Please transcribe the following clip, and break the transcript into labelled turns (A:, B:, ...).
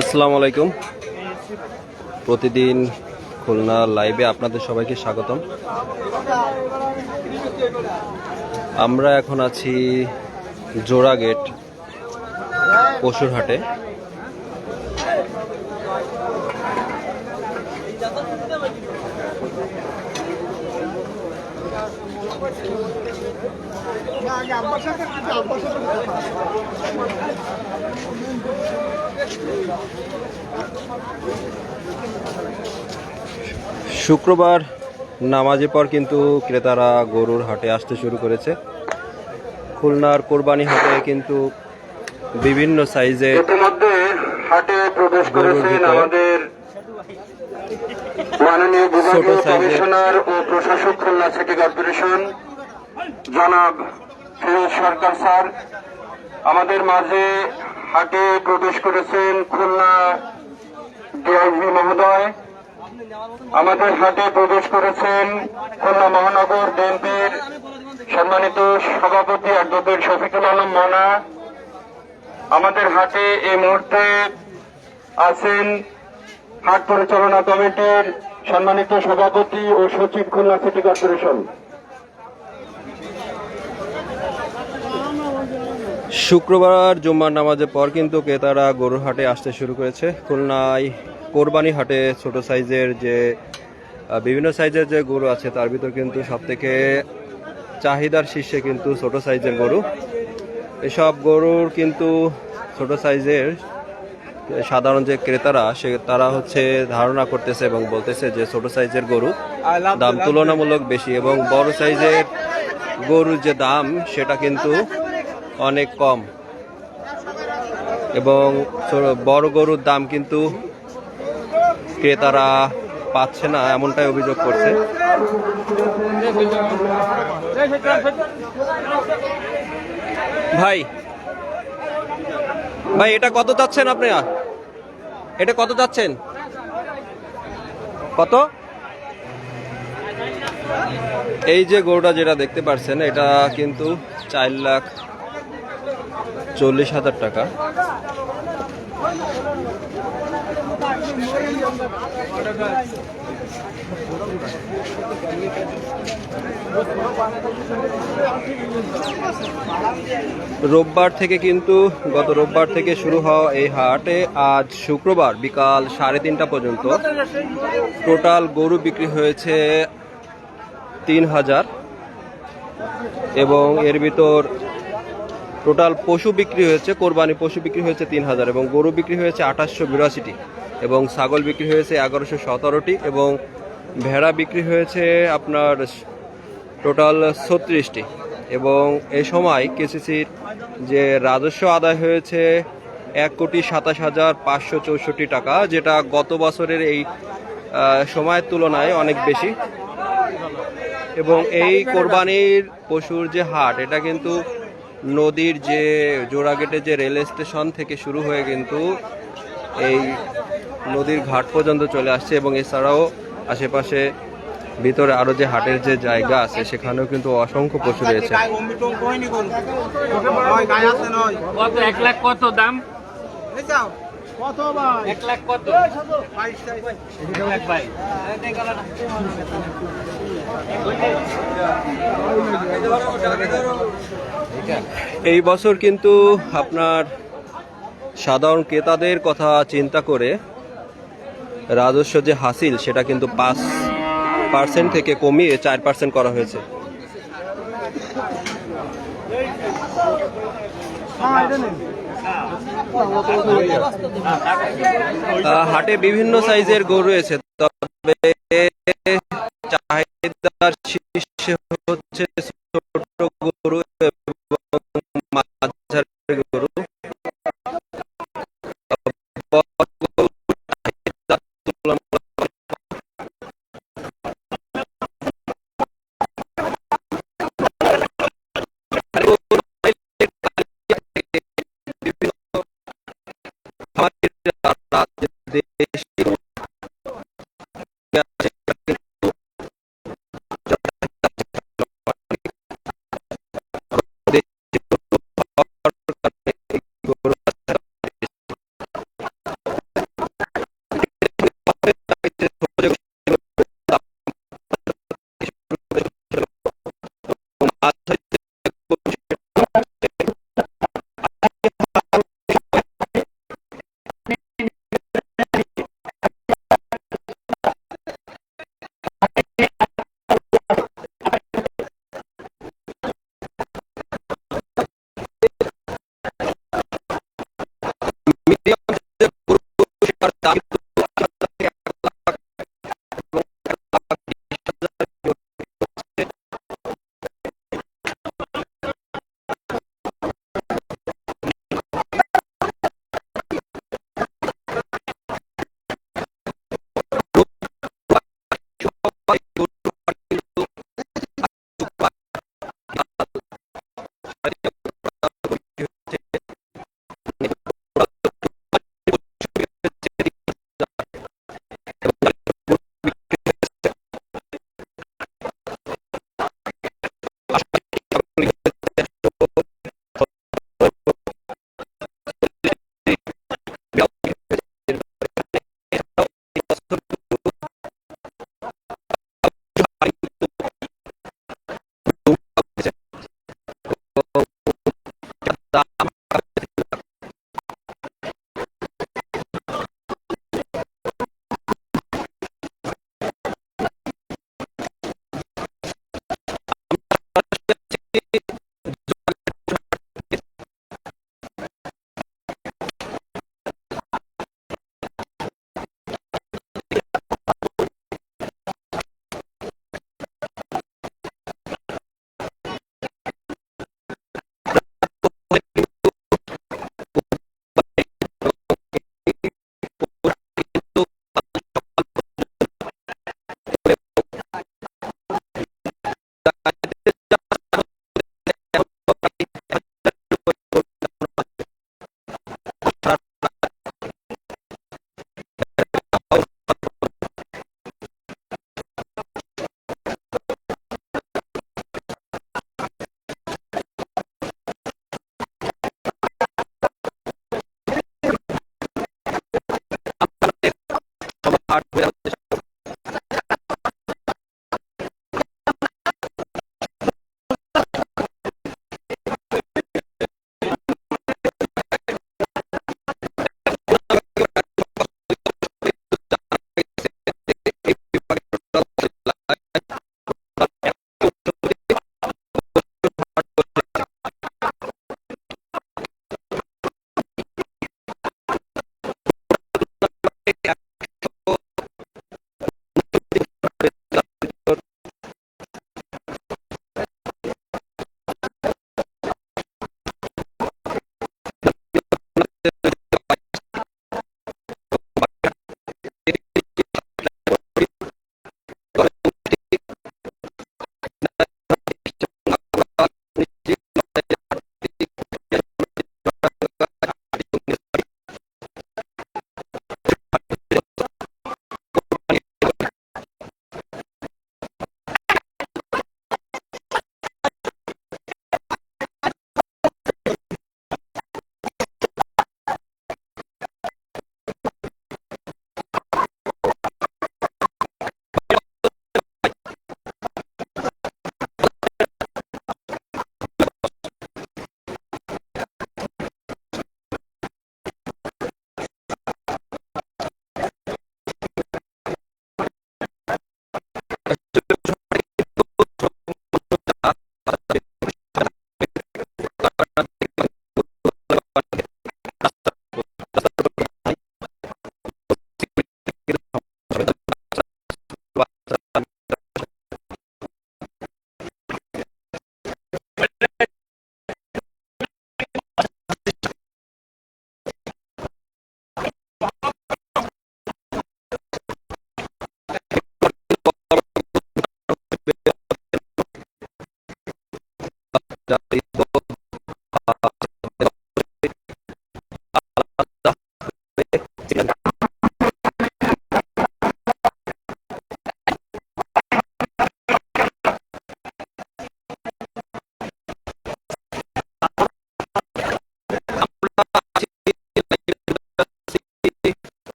A: আসসালামু আলাইকুম। প্রতিদিন খুলনা লাইভে আপনাদের সবাইকে স্বাগতম। আমরা এখন আছি জোড়া গেট পশুর হাটে শুক্রবার নামাজের পর কিন্তু ক্রেতারা গরুর হাটে আসতে শুরু করেছে। খুলনার কোরবানি হাটে কিন্তু বিভিন্ন সাইজের
B: হাটে প্রবেশ করেছেন আমাদের মাননীয় বিভাগীয় কমিশনার ও প্রশাসক খুলনা সিটি কর্পোরেশন জনাব সরকার স্যার আমাদের মাঝে হাটে প্রবেশ করেছেন খুলনা ডিআইজি মহোদয়। আমাদের হাটে প্রবেশ করেছেন খুলনা মহানগর বিএনপির সম্মানিত সভাপতি অ্যাডভোকেট শফিকুল আলম মানা। আমাদের হাটে এই মুহূর্তে আছেন হাট পরিচালনা কমিটির সম্মানিত সভাপতি ও সচিব খুলনা সিটি কর্পোরেশন।
A: শুক্রবার জুম্মার নামাজের পর কিন্তু ক্রেতারা গরুর হাটে আসতে শুরু করেছে। খুলনায় কোরবানি হাটে ছোট সাইজের যে বিভিন্ন সাইজের যে গরু আছে, তার ভিতর কিন্তু সব থেকে চাহিদার শীর্ষে কিন্তু ছোট সাইজের গরু। এসব গরুর কিন্তু ছোট সাইজের সাধারণ যে ক্রেতারা, সে তারা হচ্ছে ধারণা করতেছে এবং বলতেছে যে ছোট সাইজের গরু দাম তুলনামূলক বেশি এবং বড় সাইজের গরুর যে দাম, সেটা কিন্তু অনেক কম। এবং বড় গরুর দাম কিন্তু ক্রেতারা পাচ্ছে না, এমনটাই অভিযোগ করছে। ভাই ভাই, এটা কত চাচ্ছেন আপনি? এটা কত যাচ্ছেন? কত? এই যে গরুটা যেটা দেখতে পারছেন, এটা কিন্তু চার লাখ চল্লিশ হাজার টাকা। রোববার থেকে কিন্তু গত রোববার থেকে শুরু হওয়া এই হাটে আজ শুক্রবার বিকাল সাড়ে তিনটা পর্যন্ত টোটাল গরু বিক্রি হয়েছে তিন হাজার এবং এর ভিতর টোটাল পশু বিক্রি হয়েছে, কোরবানি পশু বিক্রি হয়েছে তিন হাজার এবং গরু বিক্রি হয়েছে আঠাশশো বিরাশিটি এবং ছাগল বিক্রি হয়েছে এগারোশো সতেরোটি এবং ভেড়া বিক্রি হয়েছে আপনার টোটাল ছত্রিশটি। এবং এ সময় কেসিসির যে রাজস্ব আদায় হয়েছে এক কোটি সাতাশ হাজার পাঁচশো চৌষট্টি টাকা, যেটা গত বছরের এই সময়ের তুলনায় অনেক বেশি। এবং এই কোরবানির পশুর যে হাট, এটা কিন্তু নদীর যে জোড়াগেটে যে রেল স্টেশন থেকে শুরু হয়ে কিন্তু এই নদীর ঘাট পর্যন্ত চলে আসছে এবং এছাড়াও আশেপাশে ভিতরে আরও যে হাটের যে জায়গা আছে সেখানেও কিন্তু অসংখ্য পশু রয়েছে।
C: এক লাখ কত দাম?
A: এই বছর কিন্তু আপনার সাধারণ ক্রেতাদের কথা চিন্তা করে রাজস্ব যে হাসিল, সেটা কিন্তু পাঁচ পার্সেন্ট থেকে কমিয়ে চার পার্সেন্ট করা হয়েছে। হাটে বিভিন্ন সাইজের গরু রয়েছে, তবে চাহিদার শীর্ষে হচ্ছে ছোট